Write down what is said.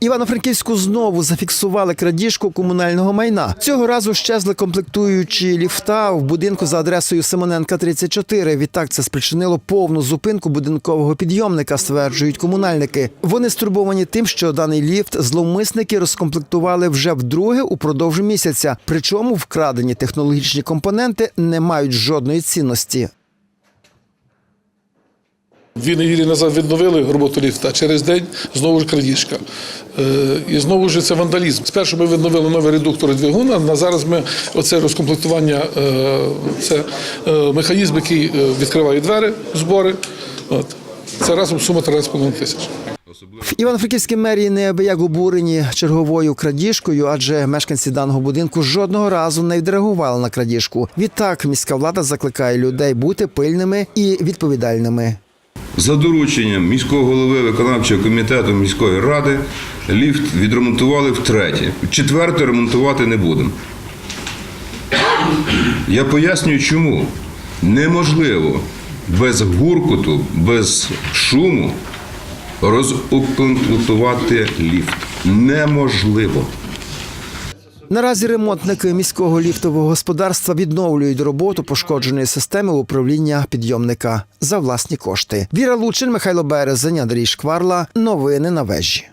Івано-Франківську знову зафіксували крадіжку комунального майна. Цього разу щезли комплектуючі ліфта в будинку за адресою Симоненка 34. Відтак це спричинило повну зупинку будинкового підйомника, стверджують комунальники. Вони стурбовані тим, що даний ліфт зловмисники розкомплектували вже вдруге упродовж місяця. Причому вкрадені технологічні компоненти не мають жодної цінності. Дві неділі назад відновили роботу ліфта, через день знову ж крадіжка. Е, І знову ж це вандалізм. Спершу ми відновили новий редуктор двигуна, на зараз ми оце розкомплектування, е, це е, механізм, який відкриває двері, збори. От. Це разом сума 13,5 тисяч. В Івано-Франківській мерії неабияк обурені черговою крадіжкою, адже мешканці даного будинку жодного разу не відреагували на крадіжку. Відтак міська влада закликає людей бути пильними і відповідальними. За дорученням міського голови виконавчого комітету міської ради ліфт відремонтували втретє. Четверте ремонтувати не будемо. Я пояснюю, чому неможливо без гуркоту, без шуму розукомплектувати ліфт. Неможливо. Наразі ремонтники міського ліфтового господарства відновлюють роботу пошкодженої системи управління підйомника за власні кошти. Віра Лучин, Михайло Березень, Андрій Шкварла. Новини на вежі.